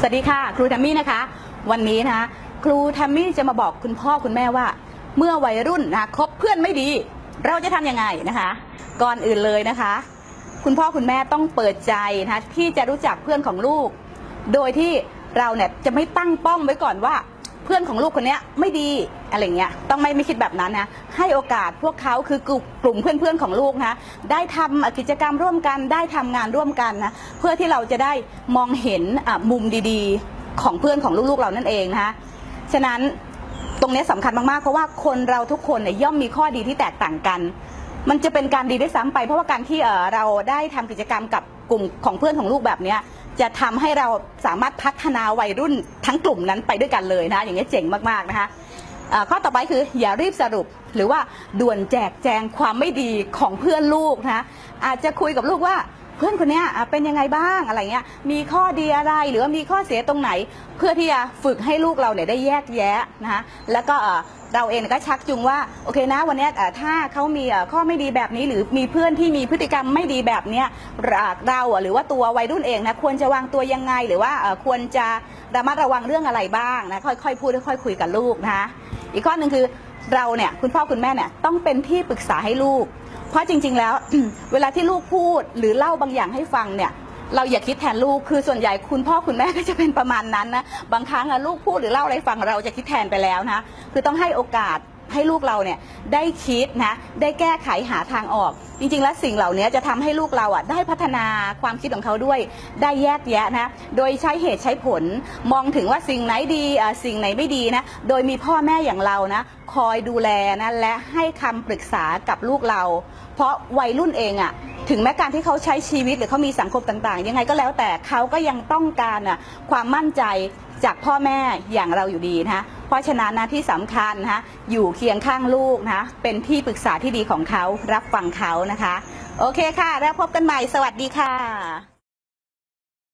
สวัสดีค่ะ ครูทัมมี่นะคะ วันนี้นะคะครูทัมมี่จะมาบอกคุณพ่อคุณแม่ว่า เมื่อวัยรุ่นนะคบเพื่อนไม่ดี เราจะทำยังไงนะคะ ก่อนอื่นเลยนะคะ คุณพ่อคุณแม่ต้องเปิดใจนะะที่จะรู้จักเพื่อนของลูก โดยที่เราเนี่ยจะไม่ตั้งป้อมไว้ก่อนว่า เพื่อนของลูกคนเนี้ยไม่ดีอะไรเงี้ยต้องไม่ไม่คิดแบบนั้นนะให้โอกาสพวกเขาคือกลุ่มกลุ่มเพื่อนๆของลูกนะได้ทำกิจกรรมร่วมกันได้ทำงานร่วมกันนะเพื่อที่เราจะได้มองเห็นมุมดีๆของเพื่อนของลูกๆเรานั่นเองนะคะฉะนั้นตรงนี้สำคัญมากๆ เพราะว่าคนเราทุกคนเนี่ยย่อมมีข้อดีที่แตกต่างกัน มันจะเป็นการดีได้วยซ้ำไป เพราะว่าการที่เเราได้ทำกิจกรรมกับกลุ่มของเพื่อนของลูกแบบเนี้ย จะทำให้เราสามารถพัฒนาวัยรุ่นทั้งกลุ่มนั้นไปด้วยกันเลยนะอย่างนี้เจ๋งมากๆนะคะข้อต่อไปคืออย่ารีบสรุปหรือว่าด่วนแจกแจงความไม่ดีของเพื่อนลูกนะอาจจะคุยกับลูกว่า เพื่อนคนเนี้ยอะเป็นยังไงบ้างอะไรเงี้ยมีข้อดีอะไรหรือว่ามีข้อเสียตรงไหน เพื่อที่จะฝึกให้ลูกเราเนี่ยได้แยกแยะนะคะแล้วก็เอ่อเราเองก็ชักจูงว่าโอเคนะวันเนี้ยเอ่อถ้าเขามีเอ่อข้อไม่ดีแบบนี้ หรือมีเพื่อนที่มีพฤติกรรมไม่ดีแบบเนี้ยเราเราอะหรือว่าตัววัยรุ่นเองนะควรจะวางตัวยังไง หรือว่าเอ่อควรจะระมัดระวังเรื่องอะไรบ้างนะค่อยๆพูดค่อยๆคุยกับลูกนะคะอีกข้อหนึ่งคือเราเนี่ยคุณพ่อคุณแม่เนี่ยต้องเป็นที่ปรึกษาให้ลูก เพราะจริง ๆ แล้ว เวลาที่ลูกพูดหรือเล่าบางอย่างให้ฟังเนี่ยเราอย่าคิดแทนลูก คือส่วนใหญ่คุณพ่อคุณแม่ก็จะเป็นประมาณนั้นนะ บางครั้งลูกพูดหรือเล่าอะไรฟังเราจะคิดแทนไปแล้วนะ คือต้องให้โอกาสให้ลูกเราเนี่ยได้คิดนะ ได้แก้ไขหาทางออก จริงๆ แล้วสิ่งเหล่านี้จะทำให้ลูกเราอะได้พัฒนาความคิดของเขาด้วยได้แยกแยะนะโดยใช้เหตุใช้ผลมองถึงว่าสิ่งไหนดีสิ่งไหนไม่ดีนะโดยมีพ่อแม่อย่างเรานะคอยดูแลนะและให้คำปรึกษากับลูกเรา เพราะวัยรุ่นเองอะถึงแม้การที่เขาใช้ชีวิตหรือเขามีสังคมต่าง ๆ ยังไงก็แล้วแต่เขาก็ยังต้องการอะความมั่นใจ จากพ่อแม่อย่างเราอยู่ดีนะคะเพราะฉะนั้นนะที่สำคัญนะคะอยู่เคียงข้างลูกนะคะเป็นที่ปรึกษาที่ดีของเขารับฟังเขานะคะ โอเคค่ะ แล้วพบกันใหม่สวัสดีค่ะ